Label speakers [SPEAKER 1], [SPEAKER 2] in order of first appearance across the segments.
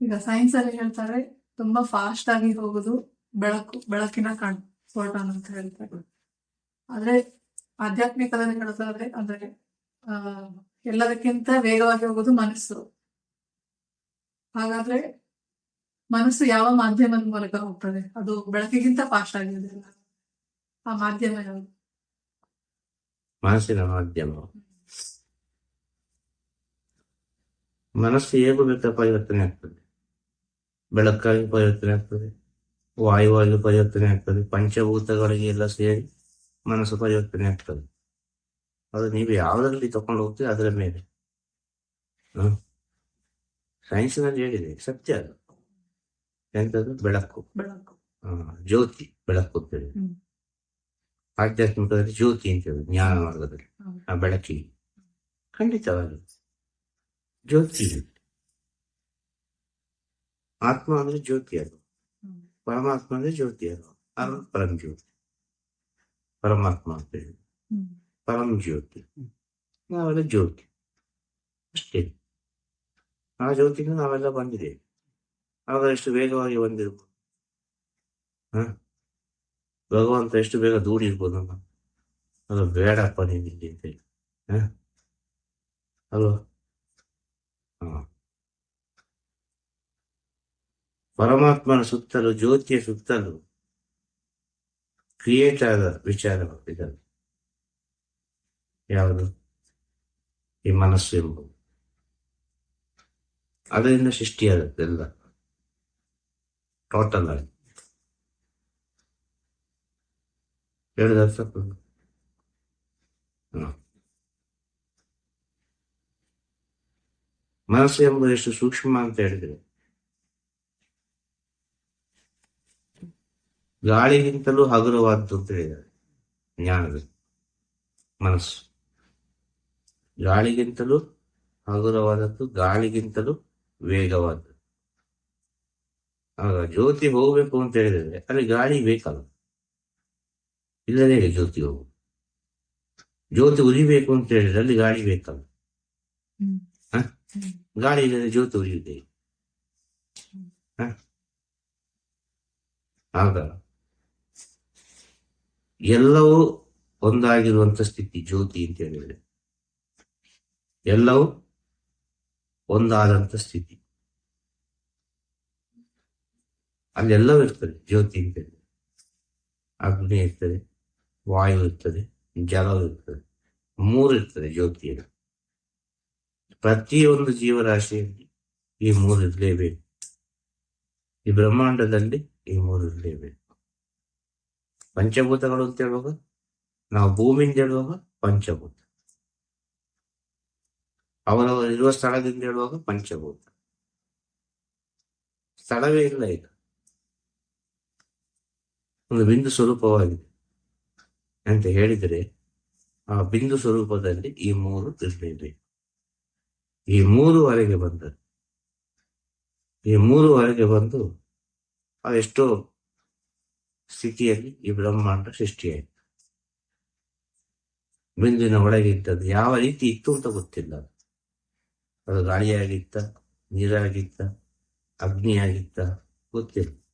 [SPEAKER 1] ಈಗ ಸೈನ್ಸ್ ಅಲ್ಲಿ ಹೇಳ್ತಾರೆ, ತುಂಬಾ ಫಾಸ್ಟ್ ಆಗಿ ಹೋಗುದು ಬೆಳಕು, ಬೆಳಕಿನ ಕಣ್ ಫೋಟಾನ್ ಅಂತ ಹೇಳ್ತಾರೆ. ಆದ್ರೆ ಆಧ್ಯಾತ್ಮಿಕದಲ್ಲಿ ಹೇಳ್ತಾರೆ ಅಂದ್ರೆ, ಆ, ಎಲ್ಲದಕ್ಕಿಂತ ವೇಗವಾಗಿ ಹೋಗುದು ಮನಸ್ಸು. ಹಾಗಾದ್ರೆ ಮನಸ್ಸು ಯಾವ ಮಾಧ್ಯಮದ ಮೂಲಕ ಹೋಗ್ತದೆ? ಅದು ಬೆಳಕಿಗಿಂತ ಫಾಸ್ಟ್ ಆಗಿರೋದಿಲ್ಲ. ಆ ಮಾಧ್ಯಮ ಯಾವುದು?
[SPEAKER 2] ಮನಸ್ಸಿನ ಮಾಧ್ಯಮ. ಮನಸ್ಸು ಹೇಗೂ ಬೇಕಾದ ಪರಿವರ್ತನೆ ಆಗ್ತದೆ. ಬೆಳಕಾಗಿ ಪರಿವರ್ತನೆ ಆಗ್ತದೆ ವಾಯುವಾಗಿ ಪರಿವರ್ತನೆ ಆಗ್ತದೆ ಪಂಚಭೂತಗಳಿಗೆ ಎಲ್ಲ ಸೇರಿ ಮನಸ್ಸು ಪರಿವರ್ತನೆ ಆಗ್ತದೆ. ಅದು ನೀವು ಯಾವುದರಲ್ಲಿ ತಕೊಂಡು ಹೋಗ್ತೀವಿ ಅದರ ಮೇಲೆ. ಸೈನ್ಸ್ನಲ್ಲಿ ಹೇಳಿದೆ ಸತ್ಯ ಅದು. ಎಂತದ್ದು ಬೆಳಕು.
[SPEAKER 1] ಬೆಳಕು.
[SPEAKER 2] ಜ್ಯೋತಿ ಬೆಳಕು ಅಂತೇಳಿ
[SPEAKER 1] ಹೇಳಿ
[SPEAKER 2] ಆಧ್ಯಾತ್ಮಿಕದಲ್ಲಿ ಜ್ಯೋತಿ ಅಂತೇಳಿ ಜ್ಞಾನ ಮಾರ್ಗದಲ್ಲಿ ಆ ಬೆಳಕಿಗೆ. ಖಂಡಿತವಾಗಿ. ಜ್ಯೋತಿ ಆತ್ಮ ಅಂದ್ರೆ ಜ್ಯೋತಿ ಅದು. ಪರಮಾತ್ಮ ಅಂದ್ರೆ ಜ್ಯೋತಿ ಅದು. ಅದು ಪರಂ ಜ್ಯೋತಿ. ಪರಮಾತ್ಮ ಅಂತ ಹೇಳಿ. ಪರಂ ಜ್ಯೋತಿ. ನಾವೆಲ್ಲ ಜ್ಯೋತಿ. ಅಷ್ಟೇ. ಆ ಜ್ಯೋತಿಗೆ ನಾವೆಲ್ಲ ಬಂದಿದ್ದೇವೆ. ಆಗ ಎಷ್ಟು ವೇಗವಾಗಿ ಬಂದಿರ್ಬೋದು. ಹ? ಭಗವಂತ ಎಷ್ಟು ಬೇಗ ದೂಡಿರ್ಬೋದು ನಮ್ಮ ಅದು ಬೇಡಪ್ಪ ನೀನು ಇಲ್ಲಿ ಅಂತ ಹೇಳಿ. ಹ? ಅಲ್ವಾ ಹ ಪರಮಾತ್ಮನ ಸುತ್ತಲೂ, ಜ್ಯೋತಿಯ ಸುತ್ತಲೂ ಕ್ರಿಯೇಟ್ ಆದ ವಿಚಾರ ಇದನ್ನು ಯಾವುದು? ಈ ಮನಸ್ಸು ಎಂಬುದು. ಅದರಿಂದ ಎಲ್ಲ. ಟೋಟಲ್ ಆಗಿ. ಹೇಳಿದ ಮನಸ್ಸು ಎಂಬುದು ಎಷ್ಟು ಸೂಕ್ಷ್ಮ ಅಂತ ಹೇಳಿದ್ರೆ ಗಾಳಿಗಿಂತಲೂ ಹಗುರವಾದ್ದು ಅಂತ ಹೇಳಿದ್ದಾರೆ. ಜ್ಞಾನದ ಮನಸ್ಸು. ಗಾಳಿಗಿಂತಲೂ ಹಗುರವಾದದ್ದು ಗಾಳಿಗಿಂತಲೂ ವೇಗವಾದದ್ದು ಆಗ ಜ್ಯೋತಿ ಹೋಗ್ಬೇಕು ಅಂತ ಹೇಳಿದ್ರೆ ಅಲ್ಲಿ ಗಾಳಿ ಬೇಕಲ್ಲ. ಇಲ್ಲದೇ ಜ್ಯೋತಿ ಹೋಗು. ಜ್ಯೋತಿ ಉರಿಬೇಕು ಅಂತ ಹೇಳಿದ್ರೆ ಅಲ್ಲಿ ಗಾಳಿ ಬೇಕಲ್ಲ? ಗಾಳಿ ಇಲ್ಲದೆ ಜ್ಯೋತಿ ಉರಿಯುತ್ತೆ? ಆಗ ಎಲ್ಲವೂ ಒಂದಾಗಿರುವಂತ ಸ್ಥಿತಿ, ಜ್ಯೋತಿ ಅಂತ ಹೇಳಿದ್ರೆ. ಎಲ್ಲವೂ ಒಂದಾದಂತ ಸ್ಥಿತಿ. ಅಲ್ಲೆಲ್ಲವೂ ಇರ್ತದೆ, ಜ್ಯೋತಿ ಅಂತ ಹೇಳಿದ್ರೆ. ಅಗ್ನಿ ಇರ್ತದೆ, ವಾಯು ಇರ್ತದೆ, ಜಲವು ಇರ್ತದೆ. ಮೂರು ಇರ್ತದೆ ಜ್ಯೋತಿಯಲ್ಲಿ. ಪ್ರತಿಯೊಂದು ಜೀವರಾಶಿಯಲ್ಲಿ ಈ ಮೂರು ಇರಲೇಬೇಕು. ಈ ಬ್ರಹ್ಮಾಂಡದಲ್ಲಿ ಈ ಮೂರು ಇರಲೇಬೇಕು. ಪಂಚಭೂತಗಳು ಅಂತ ಹೇಳುವಾಗ ನಾವು ಭೂಮಿಯಿಂದ ಹೇಳುವಾಗ ಪಂಚಭೂತ. ಅವರವರು ಇರುವ ಸ್ಥಳದಿಂದ ಹೇಳುವಾಗ ಪಂಚಭೂತ. ಸ್ಥಳವೇ ಇಲ್ಲ ಈಗ. ಒಂದು ಬಿಂದು ಸ್ವರೂಪವಾಗಿದೆ. ಅಂತ ಹೇಳಿದರೆ, ಆ ಬಿಂದು ಸ್ವರೂಪದಲ್ಲಿ ಈ ಮೂರು ಇರಲೇಬೇಕು ಈ ಮೂರು ವರೆಗೆ ಬಂದದ್ದು. ಈ ಮೂರು ವರೆಗೆ ಬಂದು ಅದೆಷ್ಟೋ ಸ್ಥಿತಿಯಲ್ಲಿ ಈ ಬ್ರಹ್ಮಾಂಡ ಸೃಷ್ಟಿಯಾಯಿತು. ಬಿಂದಿನ ಒಳಗಿದ್ದದ್ದು ಯಾವ ರೀತಿ ಇತ್ತು ಅಂತ ಗೊತ್ತಿಲ್ಲ. ಅದು ಗಾಳಿಯಾಗಿತ್ತ, ನೀರಾಗಿತ್ತ, ಅಗ್ನಿಯಾಗಿತ್ತ ಗೊತ್ತಿಲ್ಲ.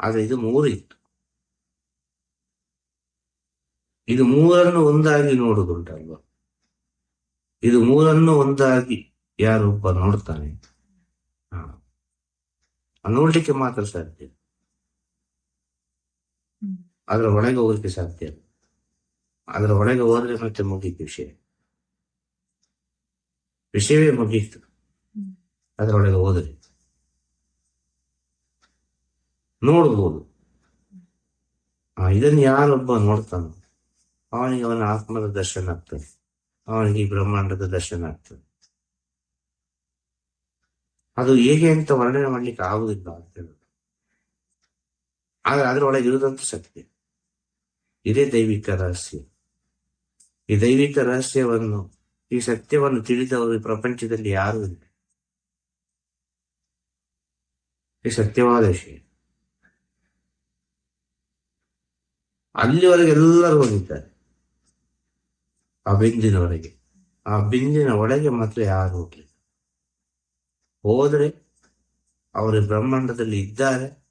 [SPEAKER 2] ಆದ್ರೆ ಇದು ಮೂರು ಇತ್ತು. ಇದು ಮೂರನ್ನು ಒಂದಾಗಿ ನೋಡುದುಂಟಲ್ವ ಇದು ಮೂರನ್ನು ಒಂದಾಗಿ ಯಾರೊಬ್ಬ ನೋಡ್ತಾನೆ? ನೋಡ್ಲಿಕ್ಕೆ ಮಾತ್ರ ಸಾಧ್ಯ. ಅದರ ಒಳಗೆ ಹೋಗೋದಕ್ಕೆ ಸಾಧ್ಯ ಅದ್ರ ಒಳಗೆ ಹೋದ್ರೆ ಮತ್ತೆ ಮುಗೀತು ವಿಷಯ. ವಿಷಯವೇ ಮುಗೀತು.
[SPEAKER 1] ಅದರ
[SPEAKER 2] ಅದರೊಳಗೆ ಹೋದ್ರೆ. ನೋಡ್ಬೋದು. ಆ, ಇದನ್ನು ಯಾರೊಬ್ಬ ನೋಡ್ತಾನೋ, ಅವನಿಗೆ ಅವನ ಆತ್ಮದ ದರ್ಶನ ಆಗ್ತದೆ. ಅವನಿಗೆ ಬ್ರಹ್ಮಾಂಡದ ದರ್ಶನ ಆಗ್ತದೆ. ಅದು ಹೇಗೆ ಅಂತ ವರ್ಣನೆ ಮಾಡ್ಲಿಕ್ಕೆ ಆಗುದಿಲ್ಲ ಅಂತ ಹೇಳುದು. ಆದ್ರೆ ಅದರೊಳಗೆ ಇರುವುದಂತೂ ಸತ್ಯ. ಇದೇ ದೈವಿಕ ರಹಸ್ಯ. ಈ ದೈವಿಕ ರಹಸ್ಯವನ್ನು, ಈ ಸತ್ಯವನ್ನು ತಿಳಿದವರು ಪ್ರಪಂಚದಲ್ಲಿ ಯಾರು ಇಲ್ಲ. ಈ ಸತ್ಯವಾದ ವಿಷಯ. ಅಲ್ಲಿವರೆಗೆ ಎಲ್ಲರೂ ಹೋಗಿದ್ದಾರೆ. ಆ ಬಿಂದಿನವರೆಗೆ. ಆ ಬಿಂದಿನ ಒಳಗೆ ಮಾತ್ರ ಯಾರು ಹೋಗ್ಲಿಲ್ಲ. ಹೋದ್ರೆ ಅವರು ಬ್ರಹ್ಮಾಂಡದಲ್ಲಿ ಇದ್ದಾರೆ,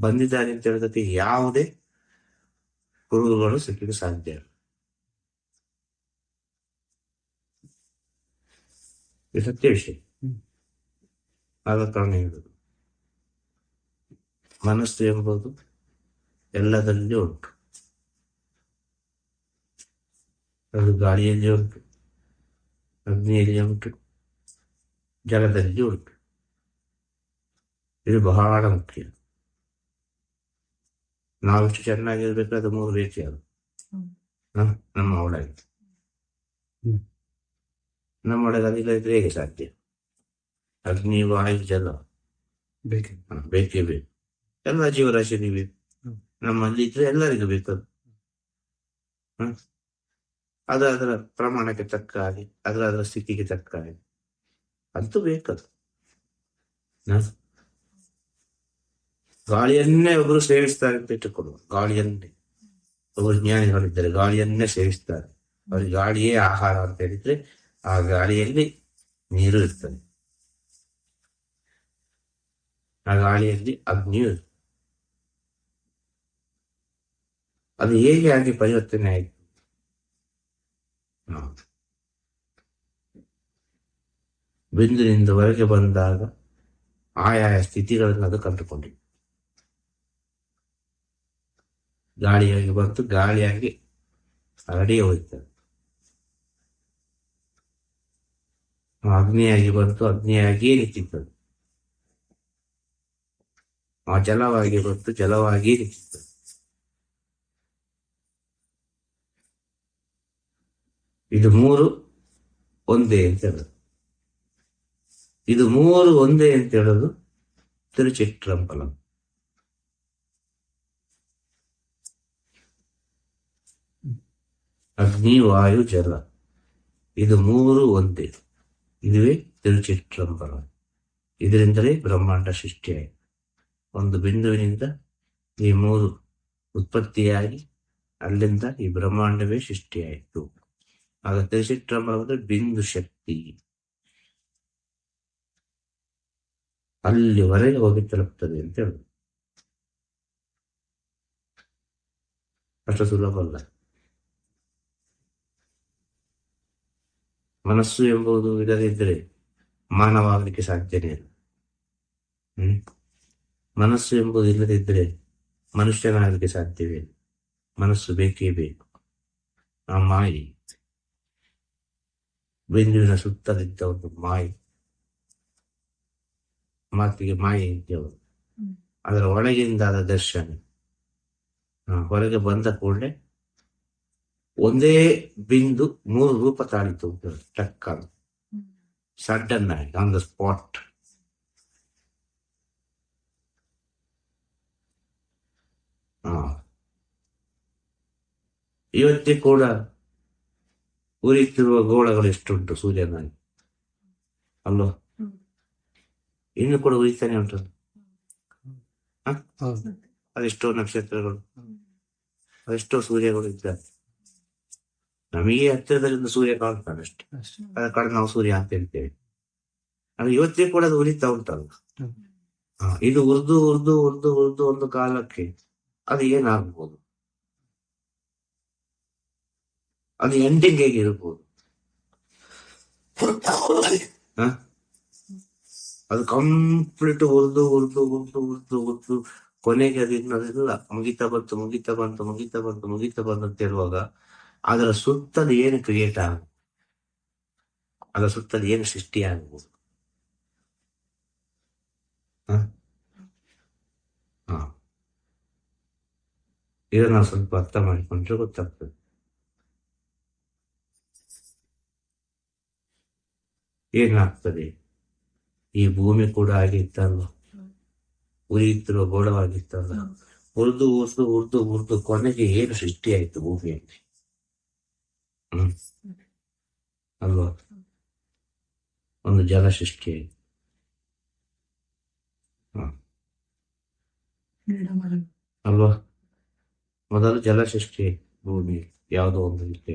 [SPEAKER 2] ಬಂದಿದ್ದಾರೆ ಅಂತ ಹೇಳೋದಕ್ಕೆ ಯಾವುದೇ ಕುರುಹುಗಳು ಸಿಕ್ಕಲಿಕ್ಕೆ ಸಾಧ್ಯ ಇಲ್ಲ ಇದು ಸತ್ಯ ವಿಷಯ ಆದ ಕಾರಣ ಹೇಳುದು ಮನಸ್ಸು ಎಂಬುದು ಎಲ್ಲದರಲ್ಲಿ ಉಂಟು ಅದು ಗಾಳಿಯಲ್ಲಿ ಉಂಟು ಅಗ್ನಿಯಲ್ಲಿ ಉಂಟು ಜಲದಲ್ಲಿ ಉಂಟು ಇದು ಬಹಳ ಮುಖ್ಯ ನಾವಿಷ್ಟು ಚೆನ್ನಾಗಿರ್ಬೇಕಾದ್ರೆ ಮೂರು ರೀತಿ ಅದು? ನಮ್ಮ ಒಳಗೆ. ನಮ್ಮ ಒಳಗೆ ಅದಿಲ್ಲ ಇದ್ರೆ ಹೇಗೆ ಸಾಧ್ಯ? ಅದು ನೀವು ವಾಯು ಜಲ
[SPEAKER 3] ಬೇಕೆ.
[SPEAKER 2] ಬೇಕೇ ಬೇಕು. ಎಲ್ಲ ಜೀವರಾಶಿ ಬೇಕು ನಮ್ಮಲ್ಲಿ ಇದ್ರೆ ಎಲ್ಲರಿಗೂ ಬೇಕದು? ಅದು. ಅದರ ಪ್ರಮಾಣಕ್ಕೆ ತಕ್ಕ ಹಾಗೆ ಅದರ ಅದರ ಸ್ಥಿತಿಗೆ ತಕ್ಕ ಹಾಗೆ. ಅಂತೂ ಬೇಕದು? ಗಾಳಿಯನ್ನೇ ಒಬ್ಬರು ಸೇವಿಸ್ತಾರೆ ಅಂತ ಇಟ್ಟುಕೊಳ್ಳುವ. ಗಾಳಿಯನ್ನೇ. ಒಬ್ಬರು ಜ್ಞಾನಿಗಳಿದ್ದಾರೆ ಗಾಳಿಯನ್ನೇ ಸೇವಿಸ್ತಾರೆ. ಅವ್ರಿಗೆ ಗಾಳಿಯೇ ಆಹಾರ ಅಂತ ಹೇಳಿದ್ರೆ ಆ ಗಾಳಿಯಲ್ಲಿ ನೀರು ಇರ್ತದೆ. ಆ ಗಾಳಿಯಲ್ಲಿ ಅಗ್ನಿಯು ಇರ್ತದೆ. ಅದು ಹೇಗೆ ಆಗಿ ಪರಿವರ್ತನೆ ಆಯಿತು. ಬಿಂದುವಿನಿಂದ ಹೊರಗೆ ಬಂದಾಗ ಆಯಾಯ ಸ್ಥಿತಿಗಳನ್ನು ಅದು ಕಂಡುಕೊಂಡಿದೆ ಗಾಳಿಯಾಗಿ ಬಂತು, ಗಾಳಿಯಾಗಿ ಹರಡಿ ಹೋಯ್ತದೆ ಅಗ್ನಿಯಾಗಿ ಬಂತು, ಅಗ್ನಿಯಾಗಿಯೇ ನಿಂತಿರ್ತದೆ ಆ ಜಲವಾಗಿ ಬಂತು, ಜಲವಾಗಿಯೇ ನಿಂತಿತ್ತು ಇದು ಮೂರು ಒಂದೇ ಅಂತ ಹೇಳೋದು. ಇದು ಮೂರು ಒಂದೇ ಅಂತ ಹೇಳೋದು ತಿರುಚಿಟ್ರಂಬಲಂ. ಅಗ್ನಿ ವಾಯು ಜಲ. ಇದು ಮೂರು ಒಂದೇ. ಇದುವೇ ತಿರುಚಿತ್ರಂಬರ ಇದರಿಂದಲೇ ಬ್ರಹ್ಮಾಂಡ ಸೃಷ್ಟಿಯಾಯಿತು. ಒಂದು ಬಿಂದುವಿನಿಂದ ಈ ಮೂರು ಉತ್ಪತ್ತಿಯಾಗಿ ಅಲ್ಲಿಂದ ಈ ಬ್ರಹ್ಮಾಂಡವೇ ಸೃಷ್ಟಿಯಾಯಿತು. ಆಗ ತಿರುಚಿತ್ರಂಬರ ಅಂದ್ರೆ ಬಿಂದು ಶಕ್ತಿ. ಅಲ್ಲಿವರೆಗೆ ಹೋಗಿ ತಲುಪ್ತದೆ ಅಂತ ಹೇಳುದು. ಅಷ್ಟು ಸುಲಭ ಅಲ್ಲ ಮನಸ್ಸು ಎಂಬುದು ಇಲ್ಲದಿದ್ದರೆ ಮಾನವಾಗಲಿಕ್ಕೆ ಸಾಧ್ಯನೇ ಇಲ್ಲ. ಹ್ಮ್? ಮನಸ್ಸು ಎಂಬುದು ಇಲ್ಲದಿದ್ದರೆ ಮನುಷ್ಯನಾಗಲಿಕ್ಕೆ ಸಾಧ್ಯವೇ ಇಲ್ಲ. ಮನಸ್ಸು ಬೇಕೇ ಬೇಕು. ಆ ಮಾಯಿ ಬಿಂದುವಿನ ಸುತ್ತಲಿದ್ದ ಒಂದು ಮಾಯಿ ಮಾತಿಗೆ ಮಾಯಿ
[SPEAKER 1] ಇದ್ದವರು.
[SPEAKER 2] ಅದರ ಒಳಗಿಂದಾದ ದರ್ಶನ. ಹೊರಗೆ ಬಂದ ಕೂಡಲೇ ಒಂದೇ ಬಿಂದು ಮೂರು ರೂಪ ತಾಳಿತು ಅಂತ ಹೇಳಿ, ಟಕ್ ಅಂತ ಸಡನ್ ಆಗಿ ಆನ್ ದ ಸ್ಪಾಟ್ ಇವತ್ತೇ ಕೂಡ ಉರಿಯುತ್ತಿರುವ ಗೋಳಗಳು ಎಷ್ಟುಂಟು ಸೂರ್ಯನಾಗಿ ಅಲ್ವಾ. ಇನ್ನು ಕೂಡ ಉರಿತಾನೆ ಉಂಟು.
[SPEAKER 3] ಹೌದು.
[SPEAKER 2] ಅದೆಷ್ಟೋ ನಕ್ಷತ್ರಗಳು. ಅದೆಷ್ಟೋ ಸೂರ್ಯಗಳು ಇದ್ದಾರೆ ನಮಗೆ ಹತ್ತಿರದಲ್ಲಿಂದ ಸೂರ್ಯ ಕಾಣ್ತಾನೆ ಅಷ್ಟೇ.
[SPEAKER 3] ಅಷ್ಟೇ.
[SPEAKER 2] ಅದ ಕಡೆ ನಾವು ಸೂರ್ಯ ಅಂತ ಹೇಳ್ತೇವೆ. ಅದು ಇವತ್ತೇ ಕೂಡ ಅದು ಉರಿತಾ ಉಂಟಲ್ಲ ಇದು ಉರ್ದು ಉರ್ದು ಉರ್ದು ಉರ್ದು ಒಂದು ಕಾಲಕ್ಕೆ ಅದು ಏನಾಗ್ಬೋದು? ಅದು ಎಂಡಿಂಗ್ ಹೇಗಿರಬಹುದು? ಅದು ಕಂಪ್ಲೀಟ್ ಉರ್ದು ಉರ್ದು ಉರ್ದು ಉರ್ದು ಉರ್ದು. ಕೊನೆಗೆ ಅದು ಇನ್ನದೆಲ್ಲ ಮುಗಿತಾ ಬಂತು ಮುಗಿತಾ ಬಂತು ಮುಗಿತಾ ಬಂತು ಮುಗಿತಾ ಬಂತು ಅಂತ ಹೇಳುವಾಗ ಅದರ ಸುತ್ತಲೂ ಏನು ಕ್ರಿಯೇಟ್ ಆಗುವುದು? ಅದರ ಸುತ್ತಲೂ ಏನು ಸೃಷ್ಟಿ ಇದನ್ನು ಸ್ವಲ್ಪ ಅರ್ಥ ಮಾಡಿಕೊಂಡ್ರೆ ಗೊತ್ತಾಗ್ತದೆ. ಏನಾಗ್ತದೆ? ಈ ಭೂಮಿ ಕೂಡ ಆಗಿತ್ತಲ್ಲ ಉರಿಯುತ್ತಿರುವ ಗೋಳವಾಗಿತ್ತಲ್ಲ ಉರ್ದು ಉರ್ದು ಉರ್ದು ಉರ್ದು ಕೊನೆಗೆ ಏನು ಸೃಷ್ಟಿಯಾಯಿತು ಭೂಮಿಯಲ್ಲಿ? ಹ್ಮ್ ಅಲ್ವಾ ಒಂದು ಜಲ
[SPEAKER 1] ಗಿಡ
[SPEAKER 2] ಅಲ್ವಾ? ಮೊದಲು ಜಲ ಸೃಷ್ಟಿ ಭೂಮಿ ಯಾವುದೋ ಒಂದು ರೀತಿ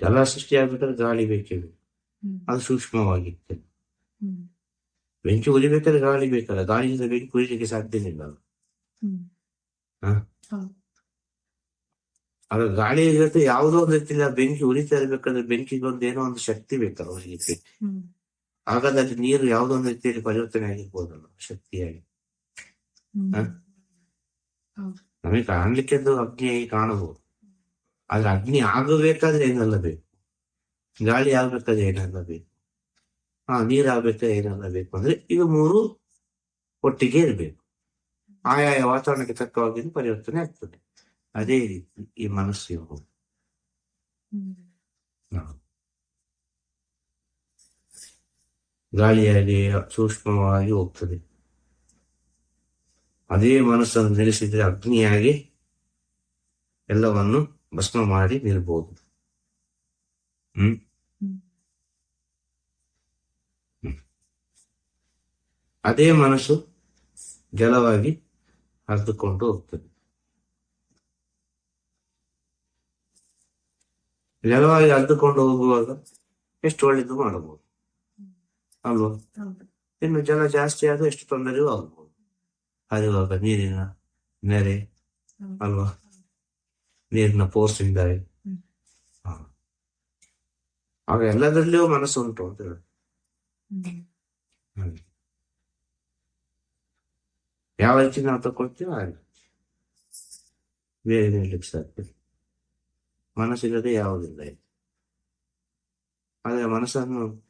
[SPEAKER 2] ಜಲ ಸೃಷ್ಟಿಯಾಗಬೇಕಾದ್ರೆ ಗಾಳಿ ಬೇಕೇ ಬೇಕು ಅದು ಸೂಕ್ಷ್ಮವಾಗಿತ್ತು. ಬೆಂಕಿ ಉರಿಬೇಕಾದ್ರೆ ಗಾಳಿ ಬೇಕಲ್ಲ. ಗಾಳಿಯಿಂದ ಬೆಂಕಿ ಉರಿಲಿಕ್ಕೆ ಸಾಧ್ಯನೇ ಆಗ ಗಾಳಿ ಇರುತ್ತೆ ಯಾವುದೋ ಒಂದು ರೀತಿಯಲ್ಲಿ ಆ ಬೆಂಕಿ ಉರಿತಾ ಇರ್ಬೇಕಂದ್ರೆ ಬೆಂಕಿಗೆ ಒಂದು ಏನೋ ಒಂದು ಶಕ್ತಿ ಬೇಕಲ್ಲ
[SPEAKER 1] ಅವರಿಗೆ.
[SPEAKER 2] ಹಾಗಾದ್ರೆ ನೀರು ಯಾವುದೋ ಒಂದು ರೀತಿಯಲ್ಲಿ ಪರಿವರ್ತನೆ ಆಗಿರ್ಬೋದಲ್ಲ ಶಕ್ತಿಯಾಗಿ? ನಮಗೆ ಕಾಣ್ಲಿಕ್ಕೆ ಅದು ಅಗ್ನಿಯಾಗಿ ಕಾಣಬಹುದು. ಆದ್ರೆ ಅಗ್ನಿ ಆಗಬೇಕಾದ್ರೆ ಏನೆಲ್ಲ ಬೇಕು? ಗಾಳಿ ಆಗ್ಬೇಕಾದ್ರೆ ಏನೆಲ್ಲ ಬೇಕು? ಹಾ ನೀರ್ ಆಗ್ಬೇಕಾದ್ರೆ ಏನೆಲ್ಲ ಬೇಕು? ಅಂದ್ರೆ ಇದು ಮೂರು ಒಟ್ಟಿಗೆ ಇರಬೇಕು. ಆಯಾಯ ವಾತಾವರಣಕ್ಕೆ ತಕ್ಕವಾಗಿ ಪರಿವರ್ತನೆ ಆಗ್ತದೆ. ಅದೇ ರೀತಿ ಈ ಮನಸ್ಸು ಇರಬಹುದು ಸೂಕ್ಷ್ಮವಾಗಿ ಹೋಗ್ತದೆ. ಅದೇ ಮನಸ್ಸನ್ನು ನಿಲ್ಲಿಸಿದ್ರೆ ಅಗ್ನಿಯಾಗಿ ಎಲ್ಲವನ್ನು ಭಸ್ಮ ಮಾಡಿ ನಿಲ್ಬಹುದು ಹ್ಮ್.
[SPEAKER 1] ಹ್ಮ್.
[SPEAKER 2] ಅದೇ ಮನಸ್ಸು ಜಲವಾಗಿ ಹರಿದುಕೊಂಡು ಹೋಗ್ತದೆ ನೆಲವಾಗಿ ಹರಿದುಕೊಂಡು ಹೋಗುವಾಗ ಎಷ್ಟು ಒಳ್ಳೇದು ಮಾಡಬಹುದು ಅಲ್ವಾ. ಇನ್ನು ಜಲ ಜಾಸ್ತಿ ಆದ್ರೆ ಎಷ್ಟು ತೊಂದರೆಯೂ ಆಗ್ಬಹುದು ಹರಿವಾಗ ನೀರಿನ ನೆರೆ. ಅಲ್ವಾ ನೀರಿನ. ಹಾ. ಆಗ ಎಲ್ಲದರಲ್ಲಿಯೂ ಮನಸ್ಸು ಉಂಟು ಅಂತ ಹೇಳಿ. ಯಾವ ರೀತಿ ನಾವು ತಗೊಳ್ತೀವೋ ಹಾಗೆ ಬೇರೆ ಹೇಳಲಿಕ್ಕೆ ಸಾಧ್ಯ ಮನಸ್ಸಿಲ್ಲದೆ ಯಾವುದಿಲ್ಲ ಆದರೆ ಆದ್ರೆ ಮನಸ್ಸನ್ನು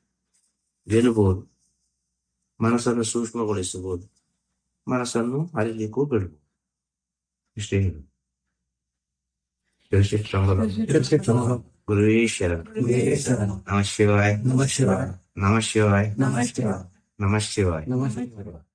[SPEAKER 2] ಗೆಲ್ಲಬಹುದು. ಮನಸ್ಸನ್ನು ಸೂಕ್ಷ್ಮಗೊಳಿಸಬಹುದು. ಮನಸ್ಸನ್ನು ಅರಿಲಿಕ್ಕೂ ಬಿಡಬಹುದು. ಇಷ್ಟೇ ಹೇಳು. ಗುರುವೇ ಶರಣ. ನಮ ಶಿವಾಯ.
[SPEAKER 3] ನಮಃ ಶಿವಾಯ.
[SPEAKER 2] ನಮ ಶಿವಾಯ.
[SPEAKER 3] ನಮಃ ಶಿವಾಯ.
[SPEAKER 2] ನಮ ಶಿವಾಯ.
[SPEAKER 3] ನಮಃ ಶಿವಾಯ.